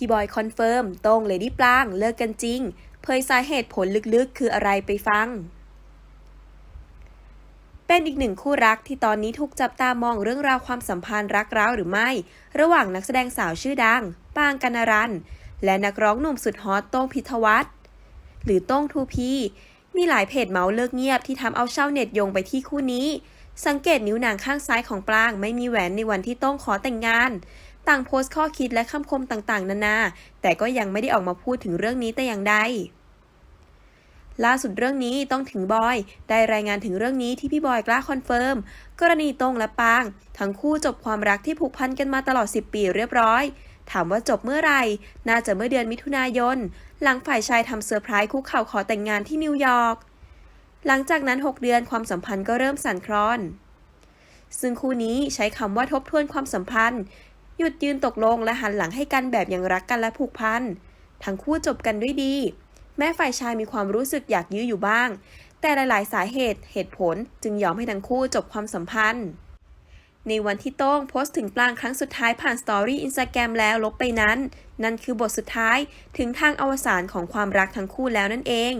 พี่บอยคอนเฟิร์มต้งเลดี้ปลางเลิกกันจริง เผยสาเหตุผลลึกๆ คืออะไรไปฟัง เป็นอีกหนึ่งคู่รักที่ตอนนี้ถูกจับตามองเรื่องราวความสัมพันธ์รักร้าวหรือไม่ ระหว่างนักแสดงสาวชื่อดัง ปางกนารัน และนักร้องหนุ่มสุดฮอตโต้งพิทวัฒน์หรือโต้งทูพีมีหลายเพจเมาส์เลิกเงียบที่ทำเอาชาวเน็ตโยงไปที่คู่นี้ สังเกตนิ้วนางข้างซ้ายของปลางไม่มีแหวนในวันที่ต้องขอแต่งงาน ต่างโพสต์ข้อคิดและคำคมต่างๆ นานา แต่ก็ยังไม่ได้ออกมาพูดถึงเรื่องนี้แต่อย่างใดล่าสุดเรื่องนี้ต้องถึงบอย ได้รายงานถึงเรื่องนี้ที่พี่บอยกล้าคอนเฟิร์ม กรณีตรงและปาง ทั้งคู่จบความรักที่ผูกพันกันมาตลอด 10 ปีเรียบร้อย ถามว่าจบเมื่อไหร่ น่าจะเมื่อเดือนมิถุนายน หลังฝ่ายชายทำเซอร์ไพรส์คุกเข่าขอแต่งงานที่นิวยอร์ก หลังจากนั้น 6 เดือนความสัมพันธ์ก็เริ่มสั่นคลอน ซึ่งคู่นี้ใช้คำว่าทบทวนความสัมพันธ์ หยุดยืนตกลงและหันหลังให้กันแบบย่างรักกันและผูกพัน ทั้งคู่จบกันด้วยดี แม้ฝ่ายชายมีความรู้สึกอยากยื้ออยู่บ้าง แต่หลาย ๆ สาเหตุเหตุผลจึงยอมให้ทั้งคู่จบความสัมพันธ์ในวันที่โต้งโพสต์ถึงปลางครั้งสุดท้ายผ่านสตอรี่อินสตาแกรมแล้วลบไปนั้น นั่นคือบทสุดท้ายถึงทางอวสานของความรักทั้งคู่แล้วนั่นเอง